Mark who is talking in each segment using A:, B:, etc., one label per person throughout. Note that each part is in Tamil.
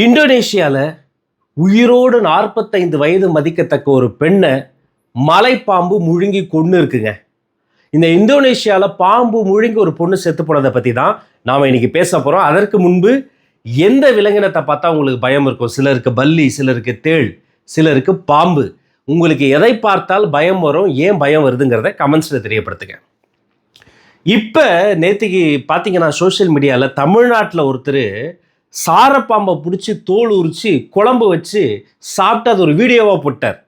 A: இந்தோனேஷியாவில் உயிரோடு நாற்பத்தைந்து வயது மதிக்கத்தக்க ஒரு பெண்ணை மலைப்பாம்பு முழுங்கி கொண்டு இருக்குங்க. இந்த இந்தோனேஷியாவில் பாம்பு முழுங்கி ஒரு பொண்ணு செத்து போனதை பற்றி தான் நாம் இன்னைக்கு பேச போகிறோம் அதற்கு முன்பு எந்த விலங்கினத்தை பார்த்தா உங்களுக்கு பயம் இருக்கும்? சிலருக்கு பல்லி சிலருக்கு தேள் சிலருக்கு பாம்பு. உங்களுக்கு எதை பார்த்தால் பயம் வரும்? ஏன் பயம் வருதுங்கிறத கமெண்ட்ஸில் தெரியப்படுத்துங்க. இப்போ நேற்றுக்கு பார்த்தீங்கன்னா சோஷியல் மீடியாவில் தமிழ்நாட்டில் ஒருத்தர் சாரப்பாம்பை பிடிச்சி தோல் உரித்து குழம்பு வச்சு சாப்பிட்டு அது ஒரு வீடியோவாக போட்டார்.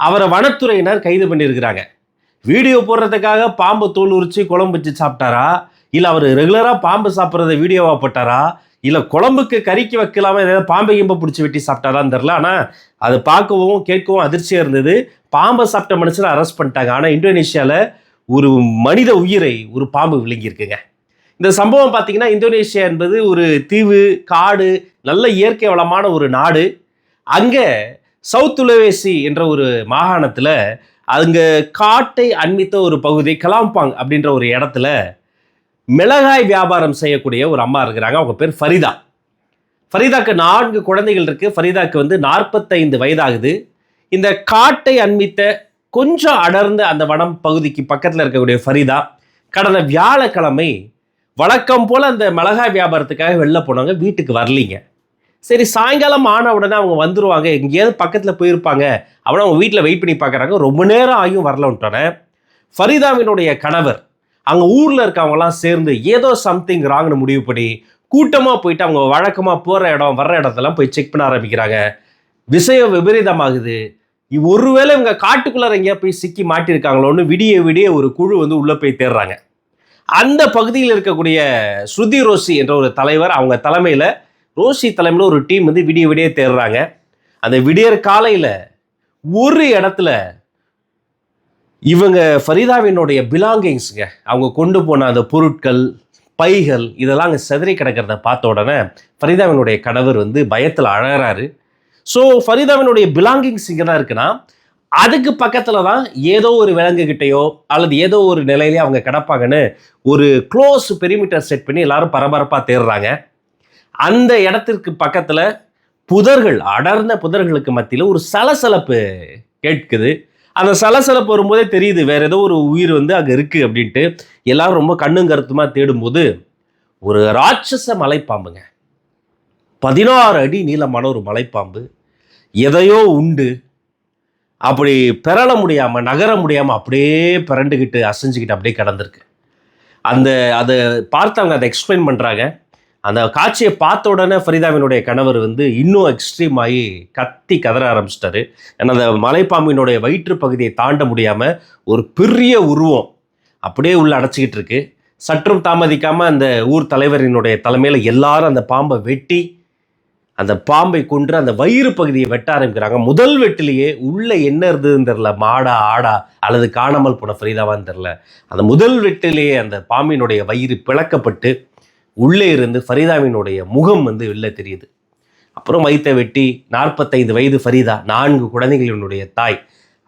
A: அவரை வனத்துறையினர் கைது பண்ணியிருக்கிறாங்க. வீடியோ போடுறதுக்காக பாம்பை தோல் உரித்து குழம்பு வச்சு சாப்பிட்டாரா? இல்லை அவர் ரெகுலராக பாம்பு சாப்பிட்றத வீடியோவாக போட்டாரா? இல்லை குழம்புக்கு கறிக்கு வைக்கலாமா? ஏதாவது பாம்பை கிம்பை பிடிச்சி வெட்டி சாப்பிட்டாரான்னு தெரில ஆனால் அது பார்க்கவும் கேட்கவும் அதிர்ச்சியாக இருந்தது. பாம்பை சாப்பிட்ட மனுஷனை அரெஸ்ட் பண்ணிட்டாங்க. ஆனால் இந்தோனேஷியாவில் ஒரு மனித உயிரை ஒரு பாம்பு விழுங்கியிருக்குங்க. இந்த சம்பவம் பார்த்தீங்கன்னா இந்தோனேஷியா என்பது ஒரு தீவு காடு நல்ல இயற்கை வளமான ஒரு நாடு. அங்கே சவுத் உலவேசி என்ற ஒரு மாகாணத்தில் அங்கே காட்டை அண்மித்த ஒரு பகுதி கலாம்பாங் அப்படின்ற ஒரு இடத்துல மிளகாய் வியாபாரம் செய்யக்கூடிய ஒரு அம்மா இருக்கிறாங்க. அவங்க பேர் ஃபரிதா. ஃபரிதாக்கு நான்கு குழந்தைகள் இருக்குது ஃபரிதாக்கு வந்து நாற்பத்தைந்து வயதாகுது. இந்த காட்டை அண்மித்த கொஞ்சம் அடர்ந்த அந்த வனம் பகுதிக்கு பக்கத்தில் இருக்கக்கூடிய ஃபரிதா கடந்த வியாழக்கிழமை வழக்கம் போல் அந்த மிளகாய் வியாபாரத்துக்காக வெளில போனாங்க வீட்டுக்கு வரலீங்க. சரி சாயங்காலம் ஆன உடனே அவங்க வந்துடுவாங்க எங்கேயாவது பக்கத்தில் போயிருப்பாங்க. அவனை அவங்க வீட்டில் வெயிட் பண்ணி பார்க்குறாங்க ரொம்ப நேரம் ஆகியும் வரலன்ட்டோன்னே ஃபரிதாவினுடைய கணவர் அங்கே ஊரில் இருக்கவங்கலாம் சேர்ந்து ஏதோ சம்திங் ராங்னு முடிவு பண்ணி கூட்டமாக போயிட்டு அவங்க வழக்கமாக போகிற இடம் வர்ற இடத்தெல்லாம் போய் செக் பண்ண ஆரம்பிக்கிறாங்க. விஷயம் விபரீதமாகுது. ஒருவேளை இவங்க காட்டுக்குள்ளார எங்கேயா போய் சிக்கி மாட்டியிருக்காங்களோன்னு விடிய விடிய ஒரு குழு வந்து உள்ளே போய் தேடுறாங்க அந்த பகுதியில் இருக்கக்கூடிய ஸ்ருதி ரோஷி என்ற ஒரு தலைவர் அவங்க தலைமையில் ரோஷி தலைமையில் ஒரு டீம் வந்து விடிய விடிய தேடுறாங்க அந்த விடியற் காலையில் ஒரு இடத்துல இவங்க ஃபரிதாவினுடைய பிலாங்கிங்ஸுங்க அவங்க கொண்டு போன அந்த பொருட்கள் பைகள் இதெல்லாம் அங்கே செதறி கிடக்கிறத பார்த்த உடனே ஃபரிதாவினுடைய கணவர் வந்து பயத்தில் அழகிறாரு ஸோ ஃபரிதாவினுடைய பிலாங்கிங்ஸ் இங்கே தான் இருக்குன்னா அதுக்கு பக்கத்தில் தான் ஏதோ ஒரு விலங்குகிட்டையோ அல்லது ஏதோ ஒரு நிலையிலே அவங்க கிடப்பாங்கன்னு ஒரு க்ளோஸ் பெரிமீட்டர் செட் பண்ணி எல்லாரும் பரபரப்பாக தேடுறாங்க. அந்த இடத்திற்கு பக்கத்தில் புதர்கள் அடர்ந்த புதர்களுக்கு மத்தியில் ஒரு சலசலப்பு கேட்குது. அந்த சலசலப்பு வரும்போதே தெரியுது வேற ஏதோ ஒரு உயிர் வந்து அங்கே இருக்கு அப்படின்ட்டு. எல்லாரும் ரொம்ப கண்ணுங்கருத்துமா தேடும்போது ஒரு ராட்சச மலைப்பாம்புங்க. பதினாறு அடி நீளமான ஒரு மலைப்பாம்பு. எதையோ உண்டு அப்படி பெறல முடியாமல் நகர முடியாமல் அப்படியே பிறண்டுக்கிட்டு அசைஞ்சுக்கிட்டு அப்படியே கிடந்திருக்கு. அந்த அதை பார்த்தவங்க அதை எக்ஸ்பிளைன் பண்ணுறாங்க அந்த காட்சியை பார்த்த உடனே ஃபரிதாவினுடைய கணவர் வந்து இன்னும் எக்ஸ்ட்ரீம் ஆகி கத்தி கதற ஆரம்பிச்சிட்டாரு. ஏன்னா அந்த மலைப்பாம்பினுடைய வயிற்று பகுதியை தாண்ட முடியாமல் ஒரு பெரிய உருவம் அப்படியே உள்ளே அடைச்சிக்கிட்டு இருக்கு. சற்றும் தாமதிக்காமல் அந்த ஊர் தலைவரினுடைய தலைமையில் எல்லாரும் அந்த பாம்பை வெட்டி அந்த பாம்பை கொன்று அந்த வயிறு பகுதியை வெட்ட ஆரம்பிக்கிறாங்க. முதல் வெட்டிலேயே உள்ள என்ன இருந்ததுன்னு தெரில மாடா ஆடா அல்லது காணாமல் போன ஃபரிதாவான்னு தெரில அந்த முதல் வெட்டிலேயே அந்த பாம்பினுடைய வயிறு பிளக்கப்பட்டு உள்ளே இருந்து ஃபரிதாவினுடைய முகம் வந்து வெளில தெரியுது. அப்புறம் வயிற்றை வெட்டி நாற்பத்தைந்து வயது ஃபரிதா நான்கு குழந்தைகளினுடைய தாய்.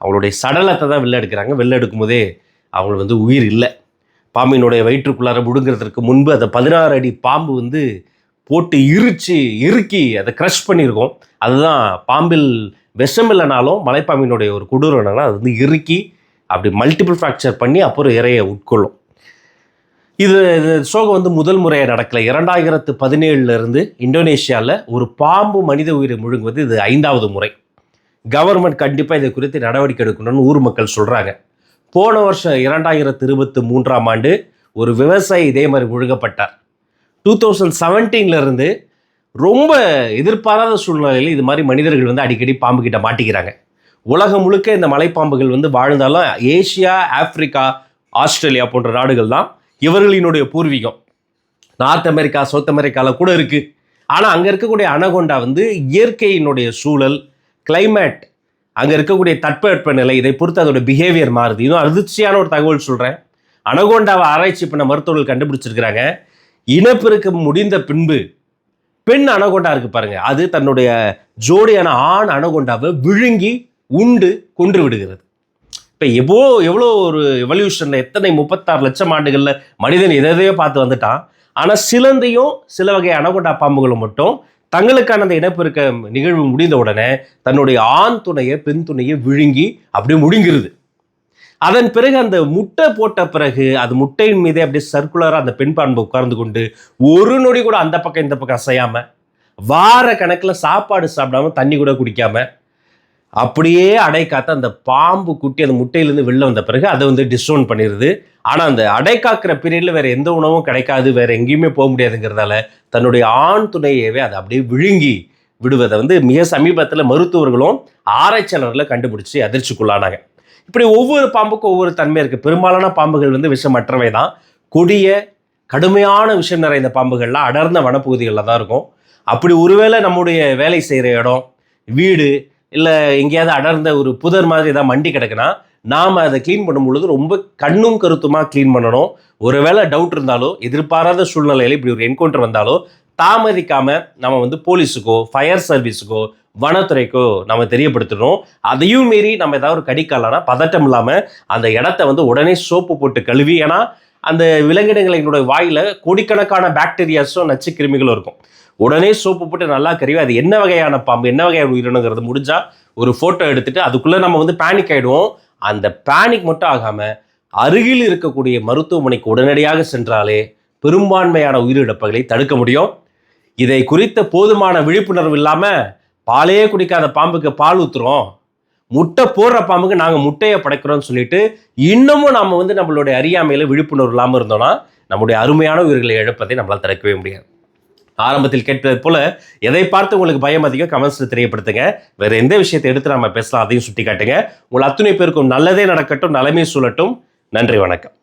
A: அவங்களுடைய சடலத்தை தான் வெளில எடுக்கிறாங்க. வெளில எடுக்கும்போதே அவங்க வந்து உயிர் இல்லை. பாம்பினுடைய வயிற்றுக்குள்ளார முடுங்கிறதுக்கு முன்பு அந்த பதினாறு அடி பாம்பு வந்து போட்டு இருச்சு இறுக்கி அதை க்ரஷ் பண்ணியிருக்கோம். அதுதான் பாம்பில் விஷம் இல்லைனாலும் மலைப்பாம்பினுடைய ஒரு கொடூரம் என்னன்னா அது வந்து இறுக்கி அப்படி மல்டிபிள் ஃப்ராக்சர் பண்ணி அப்புறம் இறையை உட்கொள்ளும். இது இது சோகம் வந்து முதல் முறையாக நடக்கலை. இரண்டாயிரத்து பதினேழுலேருந்து இந்தோனேஷியாவில் ஒரு பாம்பு மனித உயிரை முழுங்குவது இது ஐந்தாவது முறை. கவர்மெண்ட் கண்டிப்பாக இதை குறித்து நடவடிக்கை எடுக்கணும்னு ஊர் மக்கள் சொல்கிறாங்க போன வருஷம் இரண்டாயிரத்து இருபத்தி மூன்றாம் ஆண்டு ஒரு விவசாயி இதே மாதிரி முழுங்கப்பட்டார் டூ தௌசண்ட் செவன்டீன்லேருந்து ரொம்ப எதிர்பாராத சூழ்நிலையில் இது மாதிரி மனிதர்கள் வந்து அடிக்கடி பாம்பு கிட்ட மாட்டிக்கிறாங்க. உலகம் முழுக்க இந்த மலைப்பாம்புகள் வந்து வாழ்ந்தாலும் ஏஷியா ஆப்பிரிக்கா ஆஸ்திரேலியா போன்ற நாடுகள் தான் இவர்களினுடைய பூர்வீகம். நார்த் அமெரிக்கா சவுத் அமெரிக்காவில் கூட இருக்குது ஆனால் அங்கே இருக்கக்கூடிய அனகொண்டா வந்து இயற்கையினுடைய சூழல் கிளைமேட் அங்கே இருக்கக்கூடிய தட்பவெப்பநிலை இதை பொறுத்து அதோட பிஹேவியர் மாறுது. இன்னும் அதிர்ச்சியான ஒரு தகவல் சொல்கிறேன் அனகோண்டாவை ஆராய்ச்சி பண்ண மருத்துவர்கள் கண்டுபிடிச்சிருக்கிறாங்க. இனப்பெருக்கம் முடிந்த பின்பு பெண் அனகொண்டா இருக்கு பாருங்க. அது தன்னுடைய ஜோடியான ஆண் அனகொண்டாவை விழுங்கி உண்டு கொன்று விடுகிறது. இப்போ எவ்வளோ எவ்வளோ ஒரு எவல்யூஷனில் எத்தனை முப்பத்தாறு லட்சம் ஆண்டுகளில் மனிதன் எதையோ பார்த்து வந்துட்டான். ஆனால் சிலந்தையும் சில வகை அனகொண்டா பாம்புகளும் மட்டும் தங்களுக்கான அந்த இனப்பெருக்க நிகழ்வு முடிந்த உடனே தன்னுடைய ஆண் துணையை பெண் துணையை விழுங்கி அப்படியே முடிங்கிறது அதன் பிறகு அந்த முட்டை போட்ட பிறகு அது முட்டையின் மீதே அப்படியே சர்க்குலராக அந்த பெண் பாம்பு உட்கார்ந்து கொண்டு ஒரு நொடி கூட அந்த பக்கம் இந்த பக்கம் அசையாமல் வார கணக்கில் சாப்பாடு சாப்பிடாம தண்ணி கூட குடிக்காமல் அப்படியே அடை காத்து அந்த பாம்பு குட்டி அந்த முட்டையிலேருந்து வெளில வந்த பிறகு அதை வந்து டிஸ்டோன் பண்ணிடுது. ஆனால் அந்த அடை காக்கிற பீரியடில் வேறு எந்த உணவும் கிடைக்காது வேறு எங்கேயுமே போக முடியாதுங்கிறதால தன்னுடைய ஆண் துணையவே அதை அப்படியே விழுங்கி விடுவதை வந்து மிக சமீபத்தில் மருத்துவர்களும் ஆராய்ச்சியாளர்களை கண்டுபிடிச்சி அதிர்ச்சிக்குள்ளானாங்க. இப்படி ஒவ்வொரு பாம்புக்கும் ஒவ்வொரு தன்மை இருக்குது பெரும்பாலான பாம்புகள் வந்து விஷமற்றவை தான். கொடிய கடுமையான விஷம் நிறைந்த பாம்புகள்லாம் அடர்ந்த வனப்பகுதிகளில் தான் இருக்கும். அப்படி ஒருவேளை நம்முடைய வேலை செய்கிற இடம் வீடு இல்லை எங்கேயாவது அடர்ந்த ஒரு புதர் மாதிரி ஏதாவது மண்டி கிடக்குன்னா நாம் அதை க்ளீன் பண்ணும் பொழுது ரொம்ப கண்ணும் கருத்துமாக க்ளீன் பண்ணணும். ஒருவேளை டவுட் இருந்தாலோ எதிர்பாராத சூழ்நிலையில் இப்படி ஒரு என்கவுண்டர் வந்தாலோ தாமதிக்காமல் நம்ம வந்து போலீஸுக்கோ ஃபயர் சர்வீஸுக்கோ வனத்துறைக்கோ நம்ம தெரியப்படுத்தணும் அதையும் மீறி நம்ம ஏதாவது ஒரு கடிக்கலாம்னா பதட்டம் இல்லாமல் அந்த இடத்த வந்து உடனே சோப்பு போட்டு கழுவி ஏன்னா அந்த விலங்கினங்களினுடைய வாயில் கோடிக்கணக்கான பாக்டீரியாஸும் நச்சு கிருமிகளும் இருக்கும். உடனே சோப்பு போட்டு நல்லா கருவி அது என்ன வகையான பாம்பு என்ன வகையான உயிரினங்கிறது முடிஞ்சால் ஒரு ஃபோட்டோ எடுத்துட்டு அதுக்குள்ளே நம்ம வந்து பேனிக் ஆகிடுவோம் அந்த பேனிக் மட்டும் ஆகாமல் அருகில் இருக்கக்கூடிய மருத்துவமனைக்கு உடனடியாக சென்றாலே பெரும்பான்மையான உயிரிழப்புகளை தடுக்க முடியும். இதை குறித்த போதுமான விழிப்புணர்வு இல்லாமல் பாலே குடிக்காத பாம்புக்கு பால் ஊத்துறோம். முட்டை போடுற பாம்புக்கு நாங்கள் முட்டையை படைக்கிறோம்னு சொல்லிட்டு இன்னமும் நம்ம வந்து நம்மளுடைய அறியாமையில் விழிப்புணர்வு இல்லாமல் இருந்தோம்னா நம்முடைய அருமையான உயிர்களை இழப்பதை நம்மளால் திறக்கவே முடியாது. ஆரம்பத்தில் கேட்பது போல எதை பார்த்து உங்களுக்கு பயம் அதிகம்? கமெண்ட்ஸில் தெரியப்படுத்துங்க. வேறு எந்த விஷயத்தை எடுத்து நம்ம பேசலாம் அதையும் சுட்டி காட்டுங்க உங்கள் அத்துணை பேருக்கும் நல்லதே நடக்கட்டும் நலமே சொல்லட்டும் நன்றி வணக்கம்.